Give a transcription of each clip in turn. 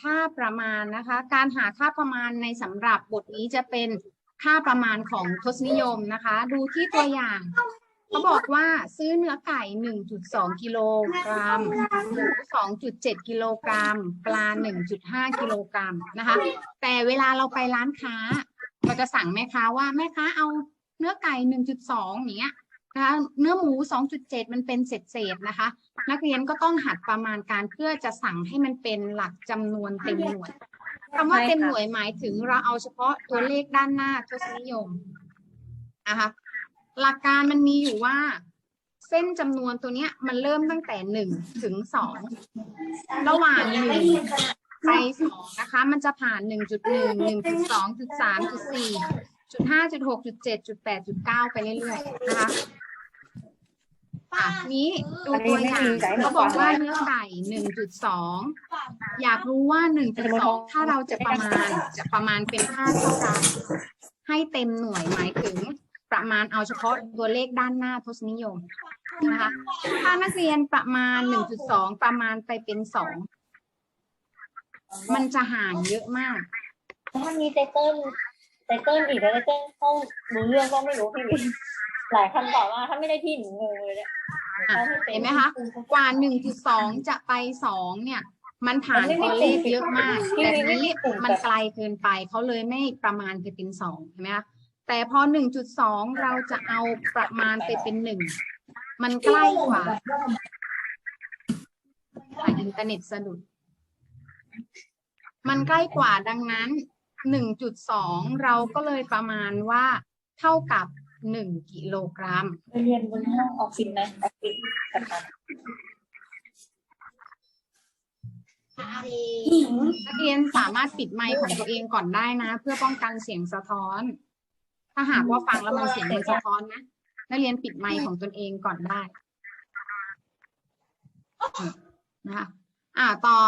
ค่าประมาณนะคะ การหาค่าประมาณในสำหรับบทนี้จะเป็นค่าประมาณของทศนิยมนะคะ ดูที่ตัวอย่างเขาบอกว่าซื้อเนื้อไก่ 1.2 กิโลกรัมหมู2.7 กิโลกรัม ปลา 1.5 กิโลกรัมนะคะ แต่เวลาเราไปร้านค้า เราจะสั่งแม่ค้าว่าแม่ค้าเอาเนื้อไก่ 1.2อย่างเงี้ย นะคะเนื้อหมู 2.7 มันเป็นเศษๆนะคะ นักเรียนก็ต้องหัดประมาณการเพื่อจะสั่งให้มันเป็นหลักจำนวนเต็มหน่วยคำว่าเต็มหน่วยหมายถึงเราเอาเฉพาะตัวเลขด้านหน้าทศนิยมนะคะหลักการมันมีอยู่ว่า เส้นจำนวนตัวเนี้ยมันเริ่มตั้งแต่หนึ่งถึงสองระหว่างหนึ่งไปสองนะคะ มันจะผ่านหนึ่งจุดหนึ่งหนึ่งจุดสองจุดสามจุดสี่จุดห้าจุดหกจุดเจ็ดจุดแปดจุดเก้าไปเรื่อยๆนะคะ อะนี้ดูตัวอย่างเขาบอกว่าเนื้อไก่หนึ่งจุดสองอยากรู้ว่าหนึ่งจุดสองถ้าเราจะประมาณจะประมาณเป็นค่าเท่ากันให้เต็มหน่วยหมายถึงประมาณเอาเฉพาะตัวเลขด้านหน้าทศนิยมนะคะถ้านักเรียนประมาณหนึ่งจุดสองประมาณไปเป็นสองมันจะห่างเยอะมากถ้ามีไตเติ้ลไตเติ้ลอีกแล้วไตเติ้ลเข้ารู้เรื่องก็ไม่รู้พี่วิน หลายคำตอบว่าถ้าไม่ได้ที่หนูงงเลยเนี่ยอะเห็นไหมคะ กว่า 1.2 จะไป 2 เนี่ย มันผ่านตัวเลขเยอะมาก แต่ทีนี้มันไกลเกินไปเขาเลยไม่ประมาณไปเป็น 2 เห็นไหมคะ แต่พอ 1.2 เราจะเอาประมาณไปเป็น 1 มันใกล้กว่าอะอินเทอร์เน็ตสะดุด มันใกล้กว่าดังนั้น 1.2 เราก็เลยประมาณว่าเท่ากับ 1กิโลกรัม ไปเรียนบนห้องออฟฟิศไหมออฟฟิศกับมันนักเรียนสามารถปิดไมค์ของตัวเองก่อนได้นะ เพื่อป้องกันเสียงสะท้อน ถ้าหากว่าฟังแล้วมันเสียงมันสะท้อนนะนักเรียนปิดไมค์ของตนเองก่อนได้อืมนะคะอ่าต่อ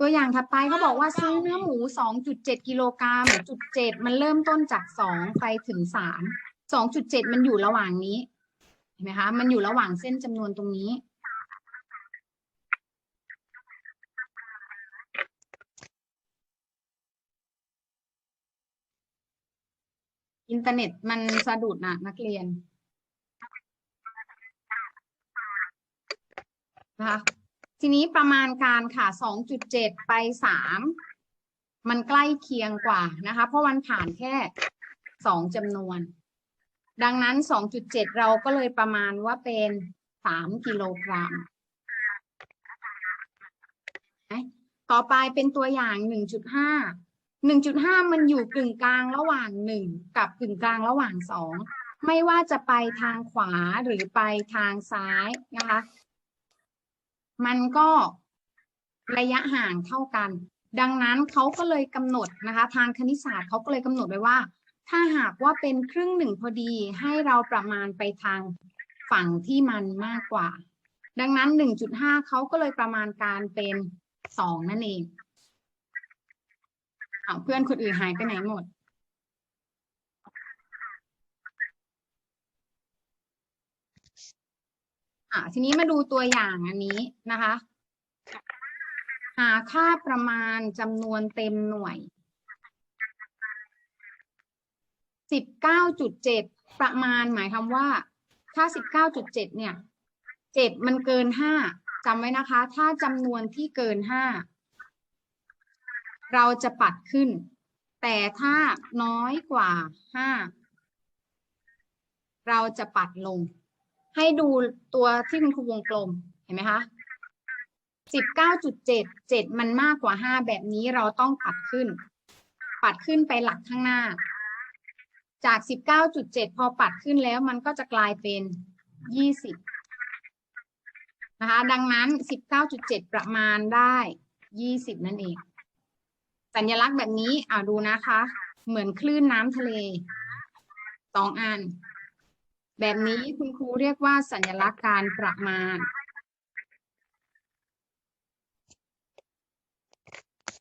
ตัวอย่างถัดไปเขาบอกว่าซื้อเนื้อหมู 2.7 กิโลกรัมจุดเจ็ดมันเริ่มต้นจาก 2 ไปถึง 3 2.7มันอยู่ระหว่างนี้ เห็นไหมคะ มันอยู่ระหว่างเส้นจำนวนตรงนี้ อินเทอร์เน็ตมันสะดุดนะนักเรียนนะคะทีนี้ประมาณการค่ะ 2.7 ไป 3 มันใกล้เคียงกว่านะคะ เพราะมันผ่านแค่ 2จำนวน ดังนั้น 2.7 เราก็เลยประมาณว่าเป็น 3 กิโลกรัม ต่อไปเป็นตัวอย่าง 1.5 1.5 มันอยู่กึ่งกลางระหว่าง 1 กับกึ่งกลางระหว่าง 2 ไม่ว่าจะไปทางขวาหรือไปทางซ้ายนะคะ มันก็ระยะห่างเท่ากัน ดังนั้นเขาก็เลยกำหนดนะคะ ทางคณิตศาสตร์เขาก็เลยกำหนดไว้ว่า ถ้าหากว่าเป็นครึ่งหนึ่งพอดีให้เราประมาณไปทางฝั่งที่มันมากกว่า ดังนั้น 1.5เขาก็เลยประมาณการเป็น 2 นั่นเองอ้าเพื่อนคนอื่นหายไปไหนหมด อะทีนี้มาดูตัวอย่างอันนี้นะคะ หาค่าประมาณจำนวนเต็มหน่วย สิบเก้าจุดเจ็ดประมาณหมายความว่า ถ้าสิบเก้าจุดเจ็ดเนี่ยเจ็ดมันเกินห้าจำไว้นะคะ ถ้าจำนวนที่เกินห้าเราจะปัดขึ้น แต่ถ้าน้อยกว่าห้าเราจะปัดลง ให้ดูตัวที่คุณครูวงกลมเห็นไหมคะสิบเก้าจุดเจ็ดเจ็ดมันมากกว่าห้าแบบนี้เราต้องปัดขึ้น ปัดขึ้นไปหลักข้างหน้า จากสิบเก้าจุดเจ็ดพอปัดขึ้นแล้วมันก็จะกลายเป็นยี่สิบนะคะ ดังนั้นสิบเก้าจุดเจ็ดประมาณได้ยี่สิบนั่นเอง สัญลักษณ์แบบนี้อ่าดูนะคะ เหมือนคลื่นน้ำทะเลสองอัน แบบนี้คุณครูเรียกว่าสัญลักษณ์การประมาณ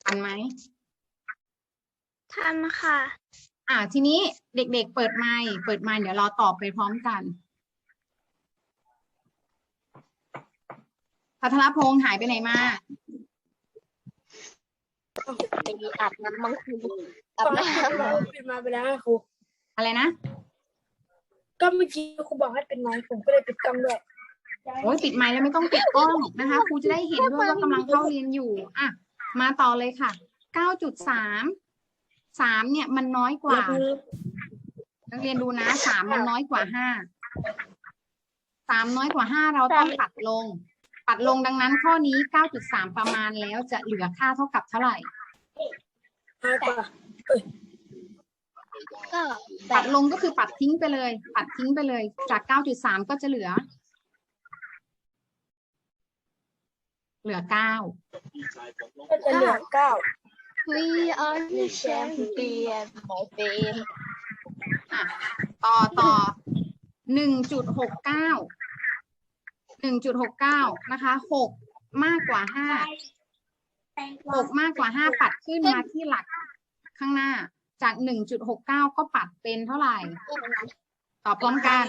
ทันไหมทันค่ะ อ่าทีนี้เด็กๆเปิดไมค์เปิดไมค์เดี๋ยวเราตอบไปพร้อมกันพัทรพงษ์หายไปไหนมาอาบน้ำมังคุดอาบน้ปิดมาไปแล้วครูอะไรนะ ก็เมื่อกี้ครูบอกให้เป็นไม้ผมก็เลยปิดกล้องด้วยโอ้ยปิดไมค์แล้วไม่ต้องปิดกล้องนะคะครูจะได้เห็นด้วยว่ากำลังเข้าเรียนอยู่ อะ มาต่อเลยค่ะ 9.3 3เนี่ยมันน้อยกว่า นักเรียนดูนะสามมันน้อยกว่าห้าสามน้อยกว่าห้าเราต้องปัดลง ปัดลงดังนั้นข้อนี้9.3ประมาณแล้วจะเหลือค่าเท่ากับเท่าไหร่ห้ากว่าำก็ปัดลงก็คือปัดทิ้งไปเลย ปัดทิ้งไปเลย จาก9.3ก็จะเหลือ เหลือ9ก็จะเหลือเก้า วีอาร์แชมเปี้ยนหมอเฟนอะต่อต่อหนึ่งจุดหกเก้าหนึ่งจุดหกเก้านะคะหกมากกว่าห้าหกมากกว่าห้าปัดขึ้นมาที่หลักข้างหน้า จากหนึ่งจุดหกเก้าก็ปัดเป็นเท่าไหร่ ตอบพร้อมกัน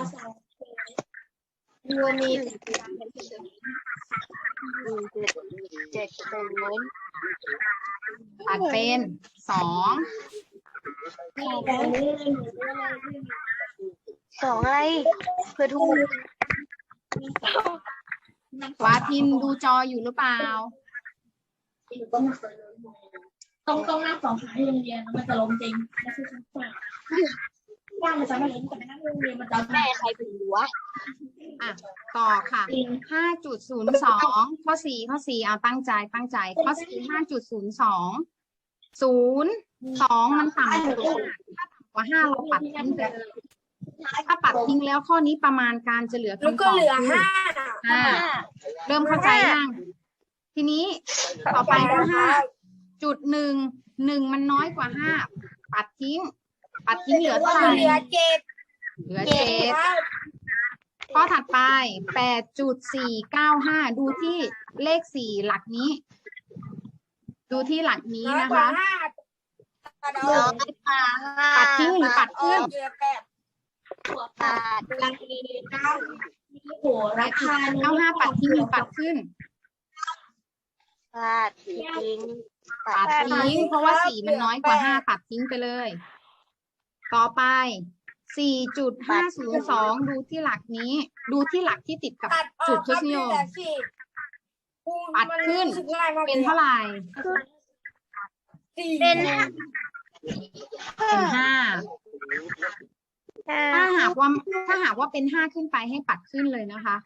วันนี้ เจ็ดศูนย์ปัดเป็นสองสองอะไรเพื่อถูกวาทินดูจออยู่หรือเปล่าต้องต้องนั่งสองขาที่โรงเรียนแล้วมันจะล้มจริงไม่ใช่ชั้นสาม ว่างมันจะไม่ล้มแต่ไปนั่งที่โรงเรียนมันจะแม่ใครเป็นหัวอะต่อค่ะห้าจุดศูนย์สองข้อสี่ข้อสี่เอาตั้งใจตั้งใจ ข้อสี่ห้าจุดศูนย์สองศูนย์สองมันต่ำกว่าห้าถ้าต่ำกว่าห้าเราปัดทิ้งไปเลยถ้าปัดทิ้งแล้วข้อนี้ประมาณการจะเหลือแล้วคำตก็อบเหลือคือห้าห้าเริ่มเข้าใจยังทีนี้ต่อไปข้อห้าจุดหนึ่งหนึ่งมันน้อยกว่าห้าปัดทิ้ง ปัดทิ้งเหลือเท่าไหร่ เหลือเจ็ดเหลือเจ็ดครับข้อถัดไปแปดจุดสี่เก้าห้าดูที่เลขสี่หลักนี้ ดูที่หลักนี้น้อยนะกว่าคะ ห้าปัดน้อออกยกว่าห้าปัดทิ้งหรือปัดขึ้น เหลือแปดปัดราคาเก้าโหราคาเก้าห้าปัดทิ้งหรือปัดขึ้นปัดทิ้ง ปัดทิ้ง เพราะว่าสี่มันน้อยกว่าห้าปัดทิ้งไปเลย ต่อไปสี่จุดห้าศูนย์สองดูที่หลักนี้ ดูที่หลักที่ติดกับตัดอจุอดกทครับศนิเหยลืม อสิบครูปัดขึ้น มัรู้สึกง่ายมากเป็นเท่าไหร่ สี่เป็นเป็นห้า ถ้าหากว่าถ้าหากว่าเป็นห้าขึ้นไปให้ปัดขึ้นเลยนะคะ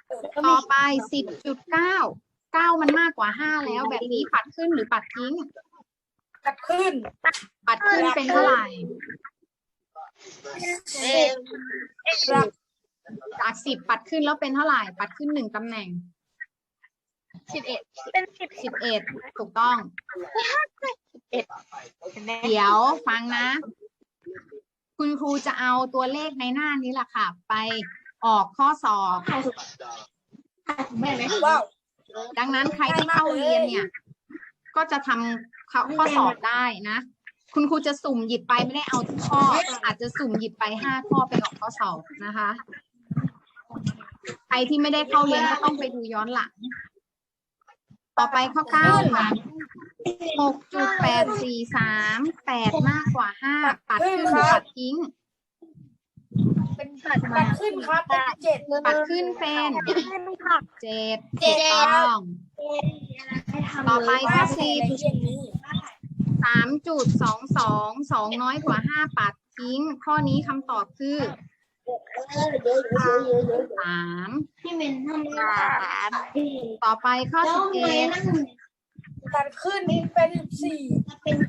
ต่อไปสิบจุดเก้าเก้ามันมากกว่าห้าแล้วแบบนี้ปัดขึ้นหรือปัดทิ้งปัดขึ้น ปัดขึ้นเป็นเท่าไหร่ เป็นครับจากสิบปัดขึ้นแล้วเป็นเท่าไหร่ ปัดขึ้นหนึ่งตำแหน่งสิบเอ็ดเป็นสิบสิบเอ็ดถูกต้องเห็นไหมเดี๋ยวฟังนะ คุณครูจะเอาตัวเลขในหน้านี้แหละค่ะ ไปออกข้อสอบแม่ไหมว้าวดังนั้นใครที่เข้าเรียนเนี่ย ก็จะทำข้อข้อสอบได้นะ คุณครูจะสุ่มหยิบไปไม่ได้เอาทุกข้อ อาจจะสุ่มหยิบไปห้าข้อไปออกข้อสอบนะคะ ใครที่ไม่ได้เข้าเรียนก็ต้องไปดูย้อนหลัง ต่อไปข้อเก้าค่ะหกจุดแปดสี่สามแปดมากกว่าห้าปัดขึ้นหรือปัดทิ้ง เป็นปัดปัดขึ้นครับเป็นเจ็ดปัดขึ้นเป็นผักเจ็ดเจ็ดถูกต้องต่อไปข้อสิบในเช่นนี้ สามจุดสองสองสองน้อยกว่าห้าปัดทิ้ง ข้อนี้คำตอบคือสามพี่เมนทำไมสามต่อไปข้อสิบเอ็ดปัดขึ้นเป็นสี่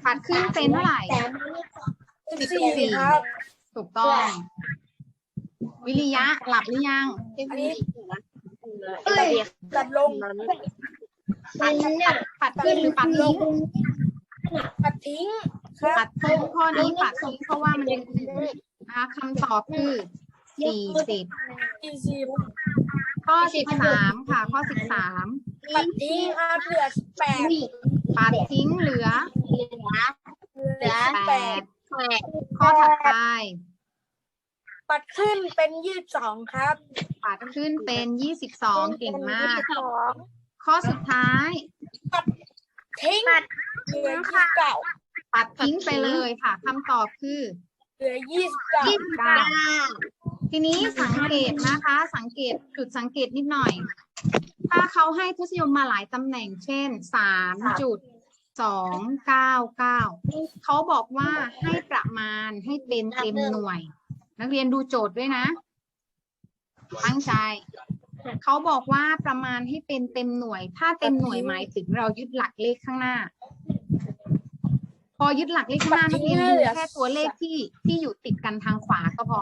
ปัดขึ้นเป็นเท่าไหร่สิบสี่ครับถูกต้อง วิริยะหลับหรือยังอันนี้เอ้ยตัดลงปัดปัดปัดขึ้นหรือปัดทิ้ง ปัดทิ้งครับปัดทิ้งข้อนี้ปัดทิ้งเพราะว่ามันเป็นหนึ่งนะคะคำตอบคือสี่สิบสี่สิบข้อสิบสามค่ะ ข้อสิบสามปัดทิ้งครับเหลือสิบแปดปัดทิ้งเหลือเหลือสิบแปแปดดข้อถัดไป ปัดขึ้นเป็นยี่สิบสองครับ ปัดขึ้นเป็นยี่สิบสองเก่งมากสองข้อสุดท้าย ทิ้งเหลือยี่สิบเก้าปัดทิ้งไปเลยค่ะคำตอบคือเหลือยี่สิบเก้าเก้าทีนี้สังเกตนะคะ สังเกตจุดสังเกตนิดหน่อย ถ้าเขาให้ทศนิยมมาหลายตำแหน่งเช่นสามจุดสองเก้าเก้าเขาบอกว่าให้ประมาณให้เป็นเต็มหน่วย นักเรียนดูโจทย์ด้วยนะ ตั้งใจ เขาบอกว่าประมาณให้เป็นเต็มหน่วย ถ้าเต็มหน่วยหมายถึงเรายึดหลักเลขข้างหน้า พอยึดหลักเลขข้างหน้านักเรียนดูแค่ตัวเลขที่ที่อยู่ติดกันทางขวาก็พอ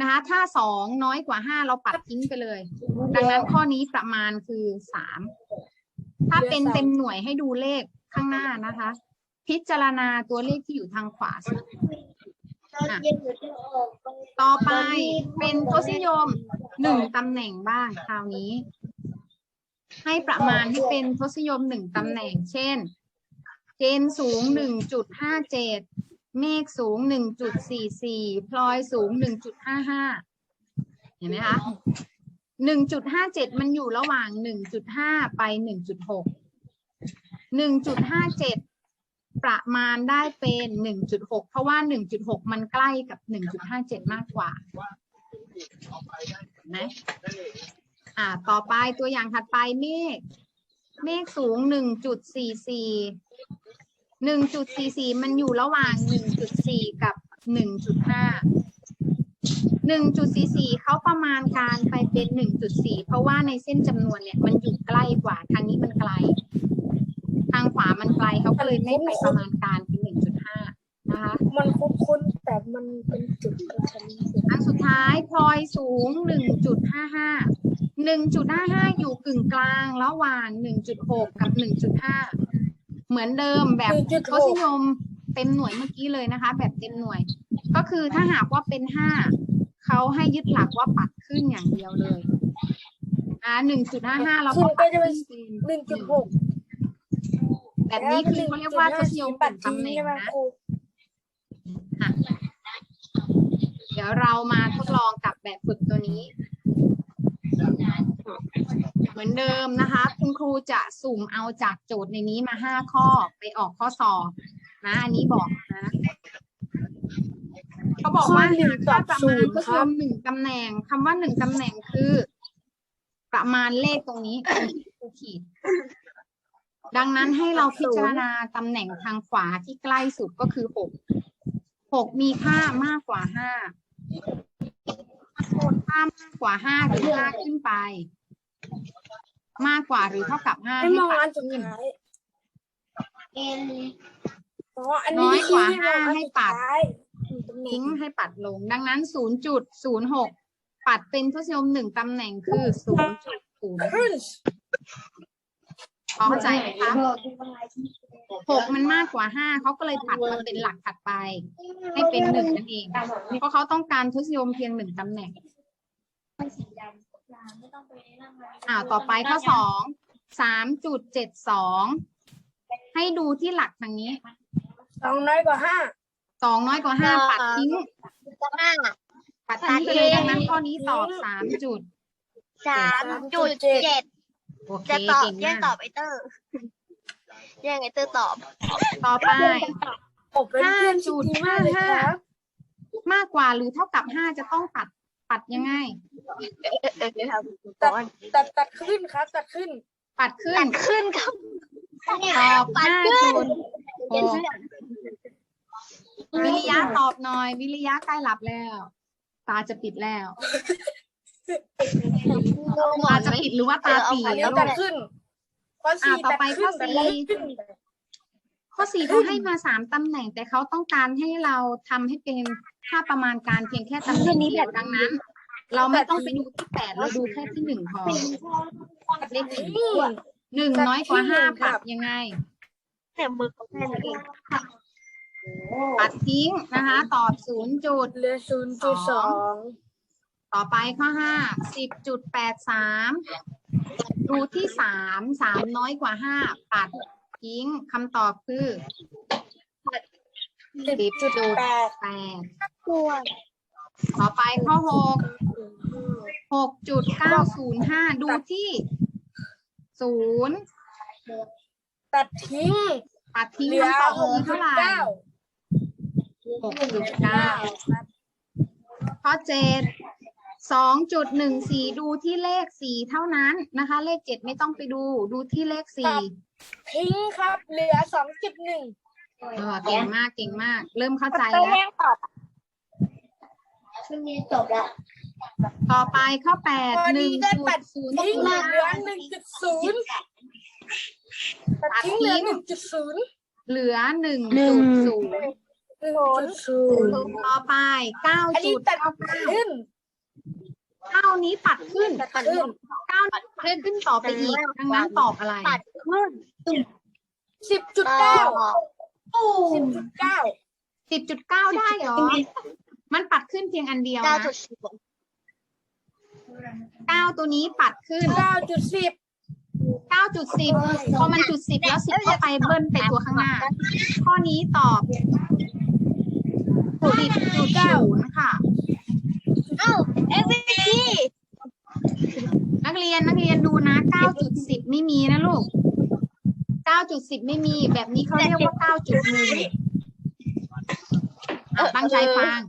นะคะ ถ้าสองน้อยกว่าห้าเราปัดทิ้งไปเลย ดังนั้นข้อนี้ประมาณคือสามถ้าเป็นเต็มหน่วยให้ดูเลขข้างหน้านะคะ พิจารณาตัวเลขที่อยู่ทางขวาสุดอะต่อไปเป็นทศนิยม หนึ่งตำแหน่งบ้างคราวนี้ ให้ประมาณให้เป็นทศนิยมหนึ่งตำแหน่ง เช่น เจนสูงหนึ่งจุดห้าเจ็ดเมฆสูงหนึ่งจุดสี่สี่พลอยสูงหนึ่งจุดห้าห้าเห็นไหมคะหนึ่งจุดห้าเจ็ดมันอยู่ระหว่างหนึ่งจุดห้าไปหนึ่งจุดหกหนึ่งจุดห้าเจ็ดประมาณได้เป็นหนึ่งจุดหกเพราะว่าหนึ่งจุดหกมันใกล้กับหนึ่งจุดห้าเจ็ดมากกว่า นไหมอ่าต่อไปตัวอย่างถัดไปเมฆเมฆสูงหนึ่งจุดสี่สี่หนึ่งจุดสี่สี่มันอยู่ระหว่างหนึ่งจุดสี่กับหนึ่งจุดห้าหนึ่งจุดสี่สี่เขาประมาณการไปเป็นหนึ่งจุดสี่เพราะว่าในเส้นจำนวนเนี่ยมันอยู่ใกล้กว่า ทางนี้มันไกล ทางขวามันไกลเขาก็เลยไม่ไปประมาณการเป็นหนึ่งจุดห้านะคะ มันคุ้นๆ แต่มันเป็นจุดกระชันชิดอันสุดท้ายพลอยสูงหนึ่งจุดห้าห้าหนึ่งจุดห้าห้าอยู่กึ่งกลางระหว่างหนึ่งจุดหกกับหนึ่งจุดห้าเหมือนเดิมแบบทศนิยมเต็มหน่วยเมื่อกี้เลยนะคะ แบบเต็มหน่วย ก็คือถ้าหากว่าเป็นห้าเขาให้ยึดหลักว่าปัดขึ้นอย่างเดียวเลยอ่าหนึ่งจุดห้าห้าเราขึ้ก็นปัก็ดจะเป็นขึ้นหนึ่งจุดหกแบบนี้คือเขาเรียกว่าทศนิยมปัเป็ดนทิ้งตำแหน่งใช่ไหมนะครูอะ เดี๋ยวเรามาทดลองกับแบบฝึกตัวนี้ เหมือนเดิมนะคะ คุณครูจะสุ่มเอาจากโจทย์ในนี้มาห้าข้อไปออกข้อสอบนะ อันนี้บอกนะเขาบอกว่าข้อหนึ่งตอบประศูมาณนย์ก็คคืรัอบหนึ่งตำแหน่งคำว่าหนึ่งตำแหน่งคือ ประมาณเลขตรงนี้ครูขีดดังนั้นให้เราพิจารณาตำแหน่งทางขวาที่ใกล้สุดก็คือหก หกมีค่ามากกว่าห้าค่ามากกว่าห้าหรือห้าขึ้นไป มากกว่าหรือเท่ากับห้าให้ให้มองปัอัดนสุดขึ้นท้ายเอ็นอ๋ออันน้นี้อยกว่าที่มองอันให้สุดปัดท้ายหนึ่งตำแหน่ทิ้งงให้ปัดลง ดังนั้นศูนย์จุดศูนย์หกปัดเป็นทศนิยมหนึ่งตำแหน่งคือศูนย์จุดศูนย์ ขึ้นเข้าใจไหมคะหกมันมากกว่าห้าเขาก็เลยปัดมาเป็นหลักถัดไป ให้เป็นหนึ่งนั่นเอง เพราะเขาต้องการทศนิยมเพียงหนึ่งตำแหน่งอ่าต่อไปข้อสองสามจุดเจ็ดสองให้ดูที่หลักทางนี้สองน้อยกว่าห้าสองน้อยกว่าห้าปัดทิ้งห้าปัดทิ้งไปเลยดังนั้นข้อนี้ตอบสามจุดสามจุดเจ็ด โอเคจะตอบเก่งแย่งมาตอกบไอเตอร์แย่งไอเตอร์ตอบต่อไป ผมเป็นเพื่อนที่ดีมากเลยครับมากกว่าหรือเท่ากับห้าจะต้องปัดปัดยังไง เออครับตัดตัดตัดขึ้นครับ ตัดขึ้น ปัดขึ้นตัดขึ้นครับตอบปัดห้าขึ้นจุดหกวิริยะตอบหน่อย วิริยะใกล้หลับแล้ว ตาจะปิดแล้วหม ตาอนจะไหมปิดหรือว่าตาปีอันนี้แล้วตัลูดกขึ้น ข้อสี่อะต่อตัดไปขึ้นข้อแต่สี่ไม่ขึ้นข้อสี่เขาให้มาสามตำแหน่ง แต่เขาต้องการให้เราทำให้เป็นค่าประมาณการเพียงแค่ตำแหน่งเดียวดังนั้น เราไม่ต้องไปดูที่แปดเราดูแค่ที่หนึ่งพอเลขหนึ่งหนึ่งน้อยกว่าห้าปัดยังไงแต่มือเขาแค่นี้เองปัดทิ้งนะคะ ตอบศูนย์จุดเหลือศูนย์จุดสอง ต่อไปข้อห้าสิบจุดแปดสามดูที่สามสามน้อยกว่าห้าปัดทิ้งคำตอบคือสิบจุดแปดแปดตัวต่อไปข้อหกหกจุดเก้าศูนย์ห้าดูที่ศูนย์ตัดทิ้งปัดทิ้งเหลือคำตอบหกคือจุเท่าดไหร่เก้าหกจุดเก้าข้อเจ็ด สองจุดหนึ่งสี่ดูที่เลขสี่เท่านั้นนะคะ เลขเจ็ดไม่ต้องไปดู ดูที่เลขสี่ทิ้งครับ เหลือสองจุดหนึ่งเออเก่งมากเก่งมาก เริ่มเข้าใจต้องแล้วแย่งตอบช่วงนี้จบแล้วต่อไปข้อแปดพอหดีนึ่งได้จุปัดดศูนย์ทิ้งเหลือหนึ่งจุดศูนย์ตัดทิ้งเหลือหนึ่งจุดศูนย์เหลือหนึ่งจุดศูนย์หนึ่งจุดศูนย์ต่อไปเก้าอันจุนี้ดตัดเก้าเก้าขึ้น เก้านี้ปัดขึ้นตัดขึ้นเก้านี้เลื่อนขึ้นต่อไปอีกดังนั้นตอบอะไรปัดขึ้นสิบจุดเก้าสิบจุดเก้าสิบจุดเก้าได้เหรอ มันปัดขึ้นเพียงอันเดียวเก้านะจุดสิบเก้าตัวนี้ปัดขึ้นเก้าจุดสิบเก้าจุดสิบพอมันจุดสิบแล้วสิบเข้าไปเบิ้ลไปตัวข้างหน้า ข้อนี้ตอบสิบจุดศูนย์ค่ะ เอ้าเอฟวีทีนักเรียนนักเรียนดูนะเก้าจุดสิบไม่มีนะลูกเก้าจุดสิบไม่มี แบบนี้เขาเรียกว่าเก้าจุดหนึ่งตั้งใจฟัง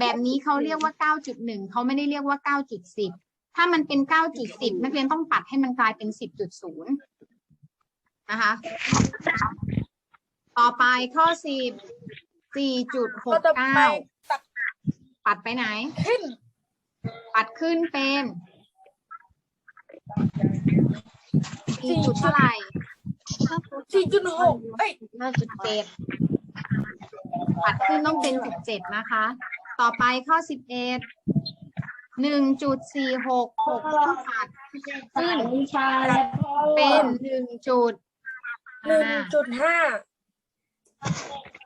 แบบนี้เขาเรียกว่าเก้าจุดหนึ่งเขาไม่ได้เรียกว่าเก้าจุดสิบถ้ามันเป็นเก้าจุดสิบนักเรียนต้องปัดให้มันกลายเป็นสิบจุดศูนย์นะคะ ต่อไปข้อสิบสี่จุดหก็กต่อเก้าไปตัดปัดไปไหน ขึ้น ปัดขึ้นเป็นสี่จุดเท่าไหร่สี่จุดหกเอ้ยห้าจุดเจ็ดปัดขึ้นต้องเป็นสิบเจ็ดนะคะ ต่อไปข้อสิบเอ็ดหนึ่งจุดสี่หกหกต้องปัดขึ้นวิชาและพ่อเป็นหนึ่งจุดหนึ่งอ่าจุดห้า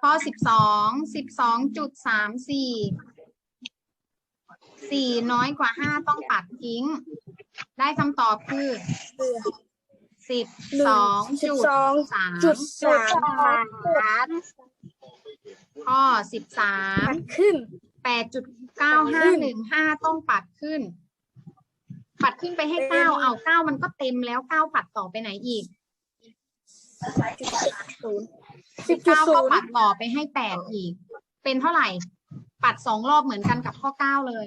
ข้อสิบสองสิบสองจุดสามสี่ สี่น้อยกว่าห้าต้องปัดทิ้ง ได้คำตอบคือสิบหนึ่สองสิบจุดสองสามจุดสามสามข้อสิบสามตัดขึ้นแปดจุดเก้าห้าหนึ่งห้าต้องปัดขึ้น ปัดขึ้นไปให้เก้าเอาเก้ามันก็เต็มแล้วเก้าปัดต่อไปไหนอีกสิบจุดเก้าศูก็นย์ปัดต่อไปให้แปดอีก เป็นเท่าไหร่ ปัดสองรอบเหมือนกันกับข้อเก้าเลย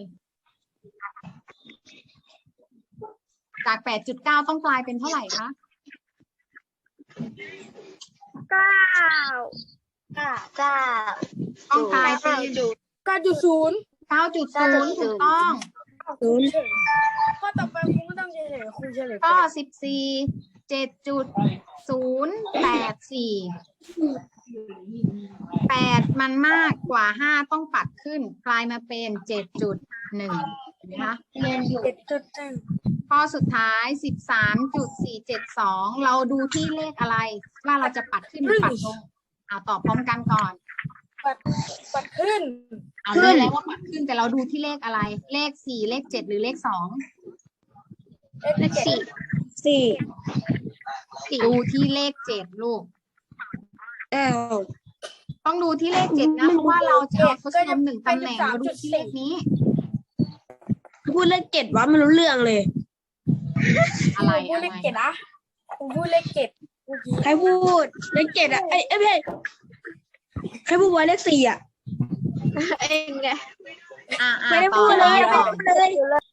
จากแปดจุดเก้าต้องกลายเป็นเท่าไหร่คะเก้าเก้าเก้าต้องกลายเป็นจุดเก้าจุดศูนย์เก้าจุดศูนย์ถูกต้องศูนย์ข้อต่อไปคุณไม่ต้องเฉลยคุณเฉลยก็สิบสี่เจ็ดจุดศูนย์แปดสี่แปดมันมากกว่าห้าต้องปัดขึ้น กลายมาเป็นเจ็ดจุดหนึ่งนะคะเรียนอยู่เจ็ดจุดหนึ่งข้อสุดท้ายสิบสามจุดสี่เจ็ดสองเราดูที่เลขอะไร ว่าเราจะปัดขึ้นหรือปัดลงเอาตอบพร้อมกันก่อนปัดปัดขึ้นเอารู้แล้วว่าปัดขึ้นแต่เราดูที่เลขอะไร เลขสี่เลขเจ็ดหรือเลขสองเลขสี่สี่ดูที่เลขเจ็ดลูก เอ้าต้องดูที่เลขเจ็ดนะเพราะว่าเราจะเอาทศนิยมหนึ่งตำแหน่งมาดูที่เลขนี้ พูดเลขเจ็ดว่าไม่รู้เรื่องเลย อะไรพูอะดไรเลขเจ็ดนะคุณพูดเลขเจ็ดเมื่อกี้ใครพูดเลขเจ็ดอะไอ้ไอ้ยไม่ใช่ใครพูดว่าเลขสี่อะเองไงอ่าอ่าไม่ได้ต่อพูดเลยต่อไม่ได้พูดเลย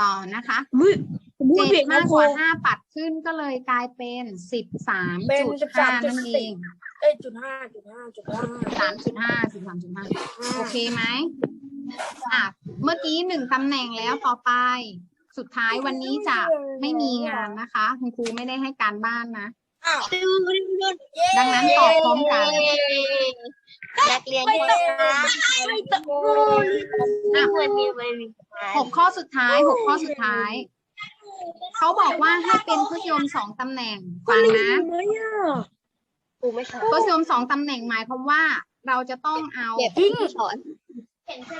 ต่อนะคะอุ๊ยผม พูดเจ็ผิดดมากนะกครูว่าห้าปัดขึ้นก็เลยกลายเป็นสิบสามจุดห้านั่นเองเอ้ยจุดห้าจุดห้าจุดห้าสามจุดห้าสิบสามจุดห้าโอเคไหมอะเมื่อกี้หนึ่งตำแหน่งแล้วต่อไป สุดท้ายวันนี้จะไม่มีงานนะคะคุณครูไม่ได้ให้การบ้านนะอ้าวดังนั้นตอบพร้อมกันนักเรียนก็ช้าไม่ต้องพูดอะไม่มีไม่มีหกข้อสุดท้ายหกข้อสุดท้าย เขาบอกว่าให้เป็นทศนิยมสองตำแหน่งฟังนะไม่อะครูไม่สอนทศนิยมสองตำแหน่งหมายความว่า เราจะต้องเอาเก็บทิ้งสอน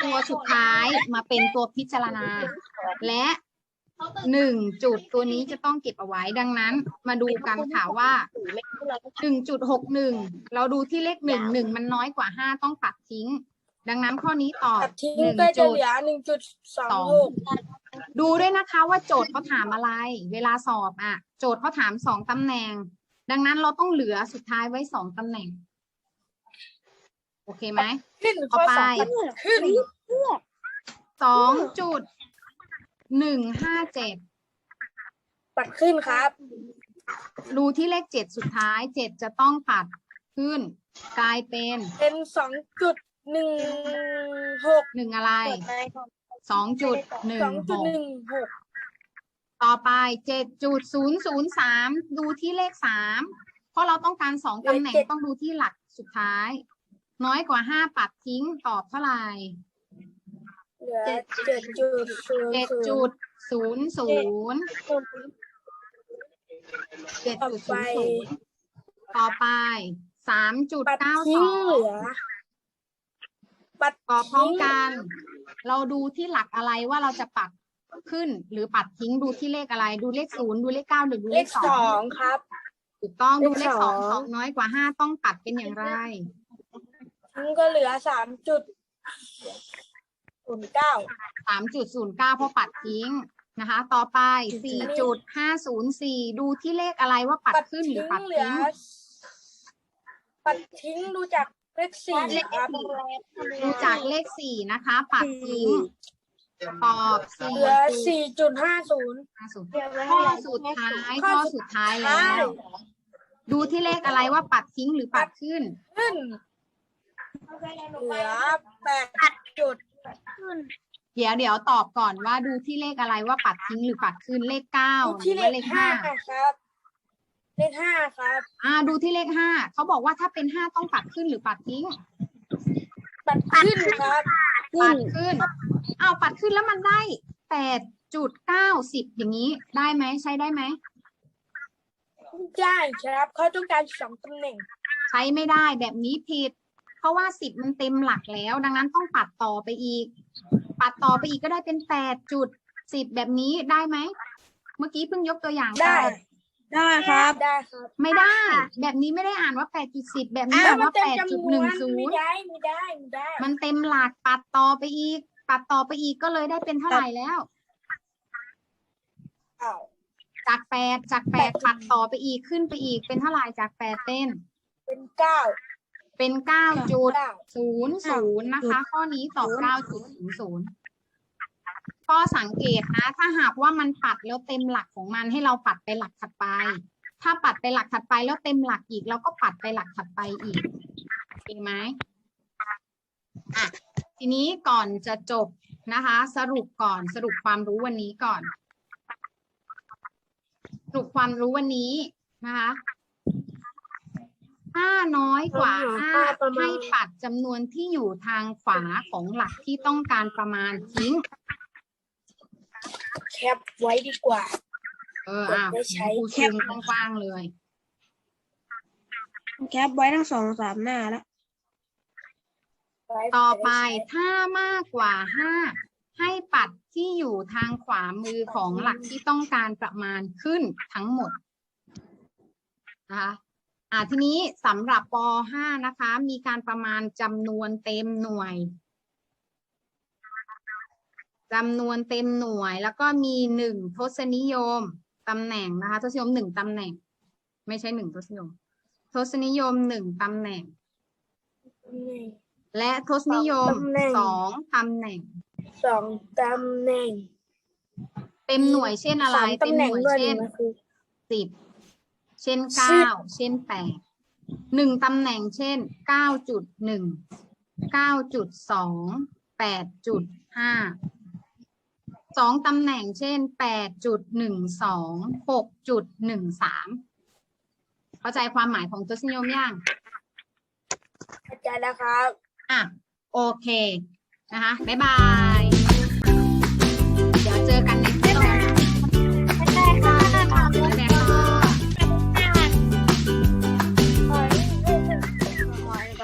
ตัวสุดท้ายมาเป็นตัวพิจารณา และหนึ่งจุดตัวนี้จะต้องเก็บเอาไว้ดังนั้น มาดูกันค่ะว่าหนึ่งจุดหกหนึ่งเราดูที่เลขหนึ่งหนึ่งมันน้อยกว่าห้าต้องปัดทิ้ง ดังนั้นข้อนี้ตอบตัดทิ้งหนึ่งก็จะจุดเหลือหนึ่งจุดสองสองหก ดูด้วยนะคะว่าโจทย์เขาถามอะไร เวลาสอบอะ โจทย์เขาถามสองตำแหน่ง ดังนั้นเราต้องเหลือสุดท้ายไว้สองตำแหน่ง โอเคไหมขึ้นต่อข้อไปสองขึ้นสองจุดหนึ่งห้าเจ็ดปัดขึ้นครับดูที่เลขเจ็ดสุดท้ายเจ็ดจะต้องปัดขึ้น กลายเป็น เป็นสองจุดหนึ่งหกหนึ่งอะไร สองจุดหนึ่สงองหจุดกหนึ่งหกต่อไปเจ็ดจุดศูนย์ศูนย์สามดูที่เลขสามเพราะเราต้องการสองตำแหน่งต้องดูที่หลักสุดท้าย น้อยกว่าห้าปัดทิ้งตอบเท่าไหร่เหลือเจ็ดจุดศูนย์เจ็ดศูจุนดย์ศูนย์ศูนย์เจ็ดต่อจุดไปศูนย์ศูนย์ต่อไปสามจุดปัดเก้าสทิ้งอเหงลือปัดต่อพร้อมกัน เราดูที่หลักอะไรว่าเราจะปัดขึ้นหรือปัดทิ้งดูที่เลขอะไร ดูเลขศูนย์ดูเลขเก้าหรือดูเลเลขขสสอองงครับถูกต้องดูเลเลขขสสอองงสองน้อยกว่าห้าต้องปัดเป็นอย่างไรทิ้งก็เหลือสามจุดศูนย์เก้าสามจุดศูนย์เก้าเพราะปัดทิ้งนะคะ ต่อไปสี่จุดห้าศูนย์สี่ดูที่เลขอะไรว่าปัดปัดขึ้นหรือทิ้งปัดเหลือทิ้งปัดทิ้งดูจาก เลขสี่ครับดูจากเลขสี่นะคะปัดทิ้งตอบสี่เหลือสี่จุดห้าศูนย์ห้าศูนย์ข้อสุดท้ายข้อสุดท้ายแล้ว ดูที่เลขอะไรว่าปัดทิ้งหรือปัดขึ้น ขึ้นเหลือแปดจุดเดี๋ยวเดี๋ยวตอบก่อนว่าดูที่เลขอะไรว่าปัดทิ้งหรือปัดขึ้นเลขเก้าหที่รือเลว่าเลขขห้าห้าครับ เลขห้าครับ อ่า ดูที่เลขห้าเขาบอกว่าถ้าเป็นห้าต้องปัดขึ้นหรือปัดทิ้ง ปัดขึ้นครับปัดขึ้นอ้าวปัดขึ้นแล้วมันได้แปดจุดเก้าสิบอย่างนี้ได้ไหมใช้ได้ไหมได้ครับเขาต้องการสองตำแหน่ง ใช้ไม่ได้แบบนี้ผิด เพราะว่าสิบมันเต็มหลักแล้ว ดังนั้นต้องปัดต่อไปอีก ปัดต่อไปอีกก็ได้เป็นแปดจุดสิบแบบนี้ได้ไหมเมื่อกี้เพิ่งยกตัวอย่างได้ป ได้ครับ ได้ครับไม่ได้ แบบนี้ไม่ได้อ่านว่าแปดจุดสิบแบบนี้อ้าอ่านมันว่าเต็มแปดจุดจำนหนึ่วงนศูไม่นย์ได้ไม่ได้ไม่ได้มันเต็มหลักปัดต่อไปอีก ปัดต่อไปอีกก็เลยได้เป็นเท่าไหร่แล้ว อ้าวจากแปดจากแปดปัดต่อไปอีกขึ้นไปอีกเป็นเท่าไหร่จากแปดเป็นเป็นเก้าเป็นเก้าจุดเก้า ศูนย์ศูนย์นะคะ ข้อนี้ตอบเก้าจุดศูนย์ศูนย์ ข้อสังเกตนะ ถ้าหากว่ามันปัดแล้วเต็มหลักของมันให้เราปัดไปหลักถัดไป ถ้าปัดไปหลักถัดไปแล้วเต็มหลักอีก เราก็ปัดไปหลักถัดไปอีกโอเคไหมอะทีนี้ก่อนจะจบนะคะ สรุปก่อนสรุปความรู้วันนี้ก่อน สรุปความรู้วันนี้นะคะถ้าน้อยกว่าห้าให้ปัดจำนวนที่อยู่ทางขวาของหลักที่ต้องการประมาณทิ้ง ปไว้ดีกว่า เอออะได้ใช้ครูซูมกว้างๆเลย แคปไว้ทั้งสองสามหน้าแล้วไว้ต่อไปด้ใช้ถ้ามากกว่าห้าให้ปัดที่อยู่ทางขวามือของหลักที่ต้องการประมาณขึ้นทั้งหมดนะคะอ่าทีนี้สำหรับป .5 นะคะ มีการประมาณจำนวนเต็มหน่วย จำนวนเต็มหน่วย แล้วก็มีหนึ่งทศนิยมตำแหน่งนะคะทศนิยมหนึ่งตำแหน่ง ไม่ใช่หนึ่งทศนิยม ทศนิยมหนึ่งตำแหน่ง และทศนิยมตำแหน่งสองตำแหน่งสองตำแหน่ง เต็มหน่วยเช่นอะไรสามเต็ตำมแหหน่งน่วยด้วยเช่นนะคือสิบเช่นสิเก้าบเช่นแปดหนึ่งตำแหน่งเช่นเก้าจุดหนึ่งเก้าจุดสองแปดจุดห้า สองตำแหน่งเช่นแปดจุดหนึ่งสองหกจุดหนึ่งสามเข้าใจความหมายของทศนิยมยังเข้าใจแล้วครับอะโอเคนะคะบ๊ายบาย เดี๋ยวเจอกัน